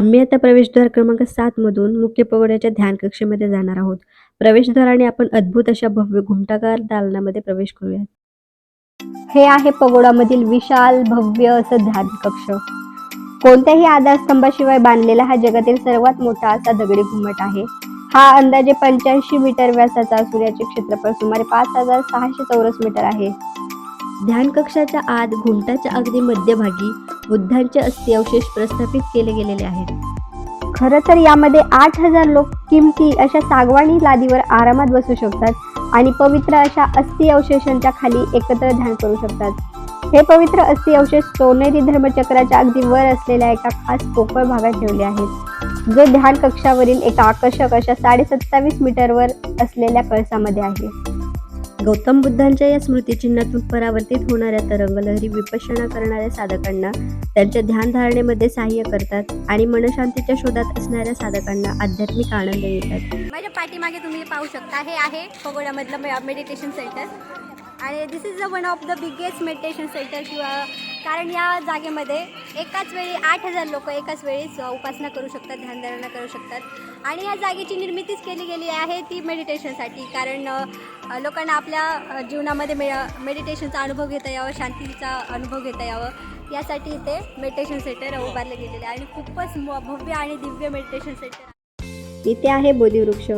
आम्ही आता प्रवेशद्वार क्रमांक सात मधून मुख्य पगोड्याच्या ध्यान कक्षेमध्ये जाणार आहोत. प्रवेशद्वाराने आपण अद्भुत अशा भव्य घुमटाकार दालनामध्ये प्रवेश करूया हे आहे पगोडामधील विशाल भव्य असं ध्यान कक्ष. कोणत्याही आधारस्तंभाशिवाय बांधलेला हा जगातील सर्वात मोठा असा दगडी घुमट आहे. हा अंदाजे पंच्याऐंशी मीटर व्यासाचा असून याचे क्षेत्रफळ सुमारे पाच हजार सहाशे चौरस मीटर आहे. ध्यान कक्षाच्या आत घुमटाच्या अगदी मध्यभागी बुद्धांचे अस्थि अवशेष प्रस्थापित केले गेलेले आहेत. खरं तर यामध्ये आठ हजार लोक किमती अशा सागवानी लादीवर आरामात बसू शकतात आणि पवित्र अशा अस्थि अवशेषांच्या खाली एकत्र ध्यान करू शकतात. हे पवित्र अस्थि अवशेष सोनेरी धर्मचक्राच्या अगदी वर असलेल्या एका खास पोकळ भागात ठेवले आहेत जो ध्यान कक्षावरील एका आकर्षक अशा साडे सत्तावीस मीटरवर असलेल्या कळसामध्ये आहे. गौतम बुद्धांच्या या स्मृतिचिन्हातून परावर्तित होणाऱ्या तरंगलहरी विपश्यना करणाऱ्या साधकांना त्यांच्या ध्यानधारणेमध्ये सहाय्य करतात आणि मनशांतीच्या शोधात असणाऱ्या साधकांना आध्यात्मिक आनंद येतात माझ्या पाठीमागे तुम्ही पाहू शकता हे आहे पगोड्यामधलं मेडिटेशन सेंटर आणि this is the one of the biggest meditation centre किंवा कारण या जागेमध्ये एकाच वेळी आठ हजार लोक एकाच वेळीच उपासना करू शकतात ध्यानधारणा करू शकतात. आणि या जागेची निर्मितीच केली गेली आहे ती मेडिटेशनसाठी कारण लोकांना आपल्या जीवनामध्ये मे मेडिटेशनचा अनुभव घेता यावं शांतीचा अनुभव घेता यावं. यासाठी इथे मेडिटेशन सेंटर उभारले गेलेले आहे. आणि खूपच म- भव्य आणि दिव्य मेडिटेशन सेंटर इथे आहे बोधिवृक्ष.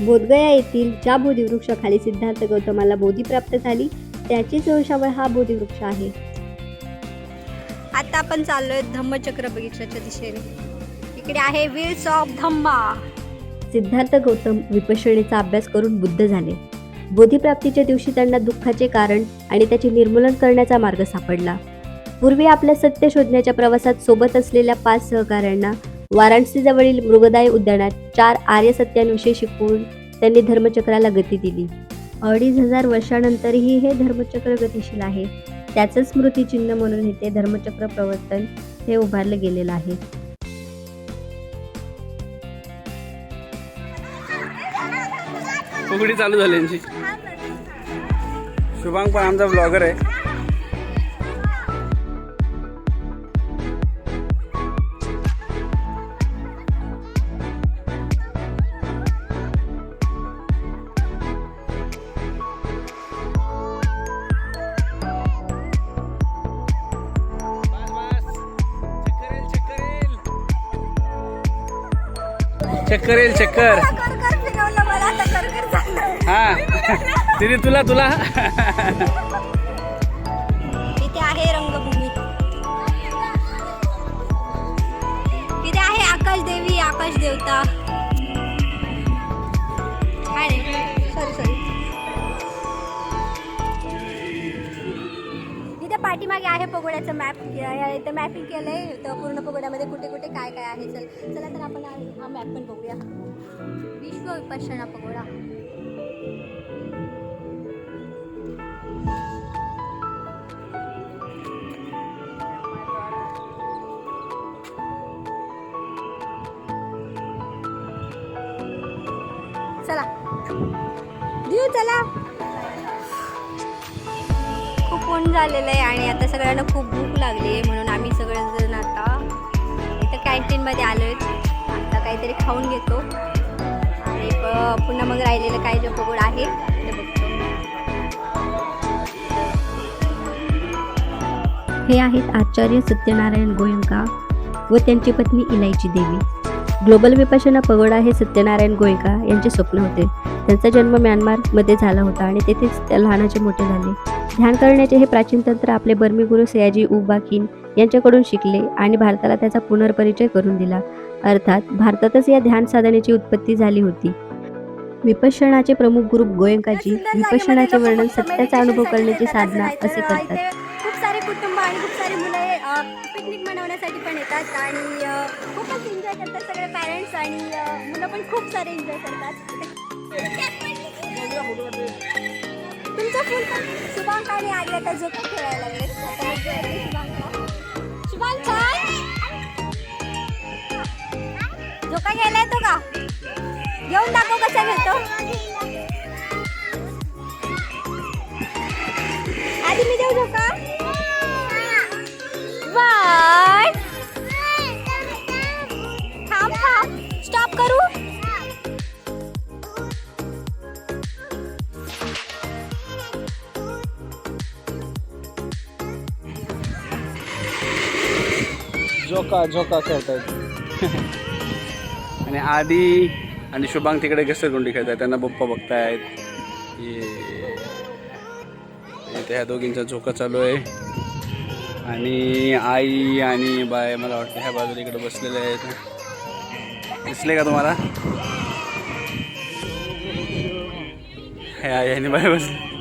बोधगया येथील ज्या बोधिवृक्षाखाली सिद्धार्थ गौतमाला बोधी प्राप्त झाली त्याचीच वंशावळ हा बोधिवृक्ष आहे. आता आपण चाललोय धम्मचक्र बगीचाच्या दिशेने. इकडे आहे व्हील्स ऑफ धम्मा सिद्धार्थ गौतम विपशणेचा अभ्यास करून बुद्ध झाले. बोधीप्राप्तीच्या दिवशी त्यांना दुःखाचे कारण आणि त्याचे निर्मूलन करण्याचा मार्ग सापडला. पूर्वी आपल्या सत्य शोधण्याच्या प्रवासात सोबत असलेल्या पाच सहकाऱ्यांना वाराणसीजवळील मृगदाय उद्यानात चार आर्य सत्यांविषयी शिकवून त्यांनी धर्मचक्राला गती दिली. अडीच हजार वर्षानंतरही हे धर्मचक्र गतिशील आहे. त्याचं स्मृतिचिन्ह म्हणून इथे धर्मचक्र प्रवर्तन हे उभारलं गेलेलं आहे. फुगडी चालू झाली यांची. शुभांग पण आमचा ब्लॉगर आहे. चक्कर येईल चक्कर. हा. तिने तुला तुला. इथे आहे रंगभूमी. इथे आहे आकाश देवी आकाश देवता इथे आहे पगोड्याचं मॅप इथं मॅपिंग केलं आहे तर पूर्ण पगोड्यामध्ये कुठे कुठे काय काय आहे. चल चला तर आपण हा- मॅप पण बघूया. विश्व विपश्यना पगोडा. चला. देऊ चला. झालेलं आहे आणि आता सगळ्यांना खूप भूक लागली आहे म्हणून आम्ही सगळेजण आता इथं कॅन्टीनमध्ये आलो आहेत आता काहीतरी खाऊन घेतो. आणि पुन्हा मग राहिलेलं काय जे पगोड आहे ते बघतो. हे आहेत आचार्य सत्यनारायण गोयंका व त्यांची पत्नी इलायची देवी. ग्लोबल विपशना पगोडा हे सत्यनारायण गोयंका यांचे स्वप्न होते. त्यांचा जन्म म्यानमारमध्ये झाला होता आणि तेथेच त्या लहानाचे मोठे झाले. ध्यान करण्याचे हे प्राचीन तंत्र आपले बर्मी गुरु सयाजी उबाकिन यांच्याकडून शिकले आणि भारताला त्याचा पुनर्परिचय करून दिला. अर्थात भारतातच या ध्यान साधनेची उत्पत्ती झाली होती. विपश्यनाचे प्रमुख गुरु गोयंकाजी विपश्यनाचे वर्णन सत्याचा अनुभव करण्याची साधना असे करतात. खूप सारे कुटुंब आणि खूप सारे मुलं पिकनिक मनवण्यासाठी पण येतात आणि खूपच एन्जॉय करतात सगळे पॅरेंट्स आणि मुलं पण खूप सारे एन्जॉय करतात. तुमचं फुल पण शुभांक आणि आली आता झोका खेळायला लागले. आता मजा येते शुभांकला. शुभांक? छान झोका घ्यायला येतो का? घेऊन दाखव कसा घेतो आधी मी देऊ झोका. झोका झोका खेळतायत. आणि आधी आणि शुभांग तिकडे घसरगुंडी खेळतात त्यांना बप्पा बघतायत. ये- इथे ह्या दोघींचा झोका चालू आहे. आणि आई आणि बाय मला वाटतं ह्या बाजूला इकडे बसलेले आहेत. दिसले का तुम्हाला? हे आई आणि बाय बसले.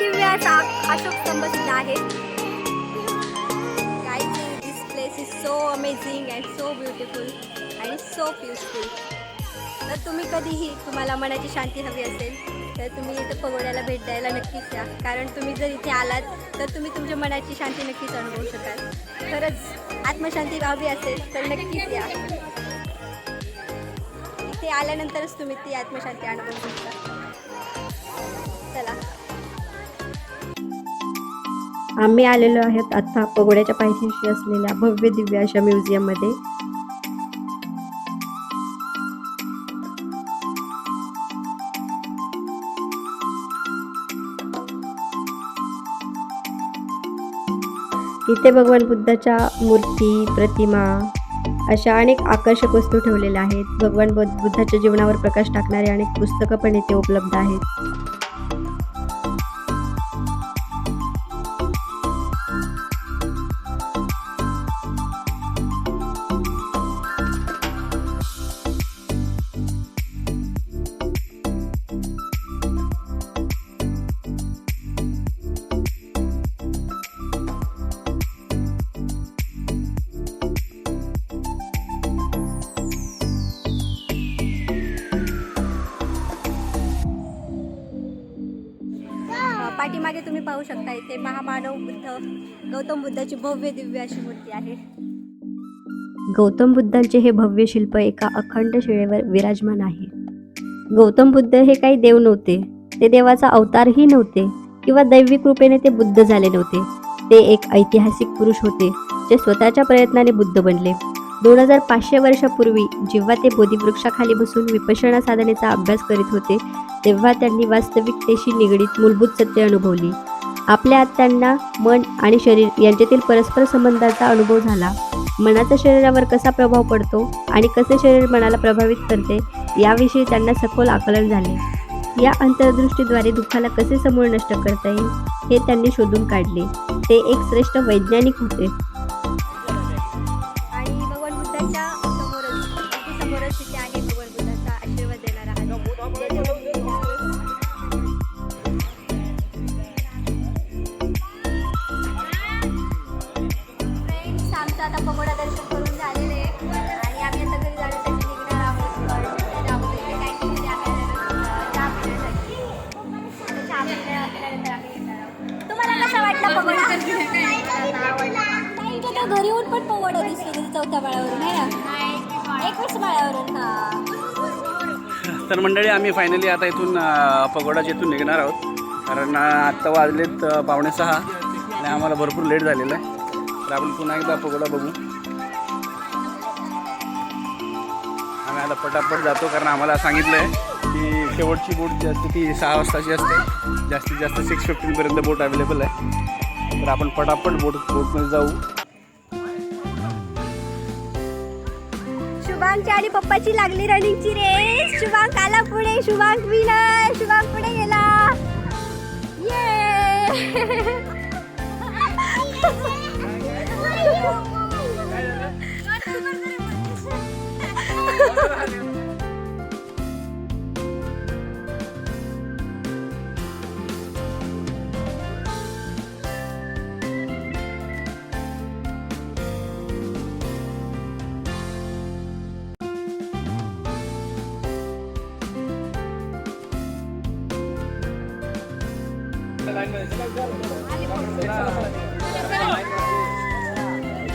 इथे भव्य अशोक स्तंभ सुद्धा आहे. This place is so amazing and so beautiful and so peaceful तर तुम्ही कधीही तुम्हाला मनाची शांती हवी असेल तर तुम्ही इथं पगोड्याला भेट द्यायला नक्कीच या. कारण तुम्ही जर इथे आलात तर तुम्ही तुमच्या मनाची शांती नक्कीच अनुभवू शकाल. खरंच आत्मशांती हवी असेल तर नक्कीच या. इथे आल्यानंतरच तुम्ही ती आत्मशांती अनुभवू शकता. चला. आम्ही आलेलो आहोत आता पगोड्याच्या पायथ्याशी असलेल्या भव्य दिव्य अशा म्युझियममध्ये इथे भगवान बुद्धाच्या मूर्ती प्रतिमा अशा अनेक आकर्षक वस्तू ठेवलेल्या आहेत. भगवान बुद्ध बुद्धाच्या जीवनावर प्रकाश टाकणारे अनेक पुस्तकं पण इथे उपलब्ध आहेत. मागे तुम्ही पाहू शकता इथे महामानव बुद्ध गौतम बुद्धाची भव्य दिव्य अशी मूर्ती आहे. गौतम बुद्धांचे हे भव्य शिल्प एका अखंड शिळेवर विराजमान आहे. गौतम बुद्ध हे काही देव नव्हते. ते देवाचा अवतारही नव्हते किंवा दैवी कृपेने ते बुद्ध झाले नव्हते. ते एक ऐतिहासिक पुरुष होते जे स्वतःच्या प्रयत्नाने बुद्ध बनले. दोन हजार पाचशे वर्षापूर्वी जेव्हा ते बोधीवृक्षाखाली बसून विपशना साधनेचा अभ्यास करीत होते तेव्हा त्यांनी वास्तविकतेशी निगडीत मूलभूत सत्य अनुभवली. आपल्या आत्यांना त्यांना मन आणि शरीर यांच्यातील परस्पर संबंधाचा अनुभव झाला. मनाचा शरीरावर कसा प्रभाव पडतो आणि कसे शरीर मनाला प्रभावित करते याविषयी त्यांना सखोल आकलन झाले. या अंतर्दृष्टीद्वारे दुःखाला कसे समूळ नष्ट करता येईल हे त्यांनी शोधून काढले. ते एक श्रेष्ठ वैज्ञानिक होते. घरी दिसतो तिथे चौथ्या बाळावरून आहे ना? एकवीस बाळावरून हा. तर मंडळी आम्ही फायनली आता इथून पगोडा पगोडाच्या इथून निघणार आहोत. कारण आत्ता वाजलेत पावणे सहा आणि आम्हाला भरपूर लेट झालेलं आहे. तर आपण पुन्हा एकदा पगोडा बघू. आम्ही आता पटापट जातो कारण आम्हाला सांगितलं आहे की शेवटची बोट जी असते ती सहा वाजताची असते. जास्तीत जास्त सिक्स फिफ्टीनपर्यंत बोट अवेलेबल आहे. तर आपण पटापट बोट बोटमध्ये जाऊ. शुभांगची आणि पप्पाची लागली रनिंगची रेस. शुभांग आला पुढे. शुभांग विनर शुभांग पुढे गेला. ये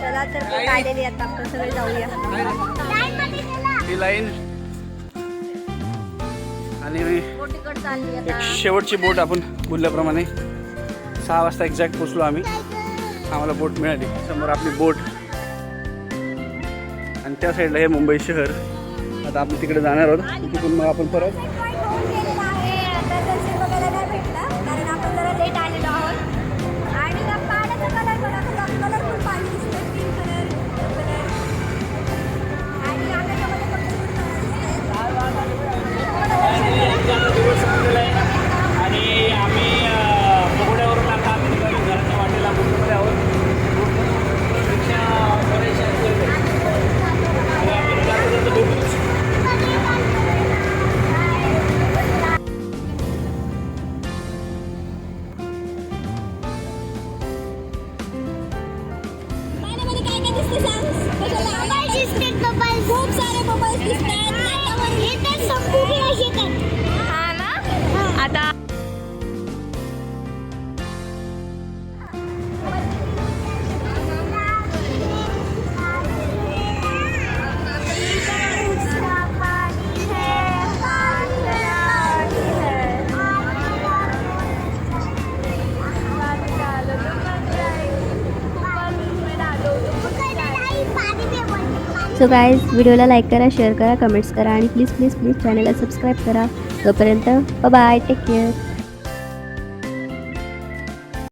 चला तर काढलेली आता आपण सगळे जाऊया. ही लाईन. आणि एक शेवटची बोट आपण बोलल्याप्रमाणे सहा वाजता एक्झॅक्ट पोचलो आम्ही. आम्हाला बोट मिळाली. समोर आपली बोट. आणि त्या साईडला हे मुंबई शहर. आता आपण तिकडे जाणार आहोत. तिथून मग आपण परत मोबाईल दिसतात मोबाईल खूप सारे मोबाईल दिसतात हा आता सो गाईज व्हिडिओला लाईक करा शेअर करा कमेंट्स करा आणि प्लीज प्लीज प्लीज चॅनलला सबस्क्राईब करा. तोपर्यंत बाय टेक केअर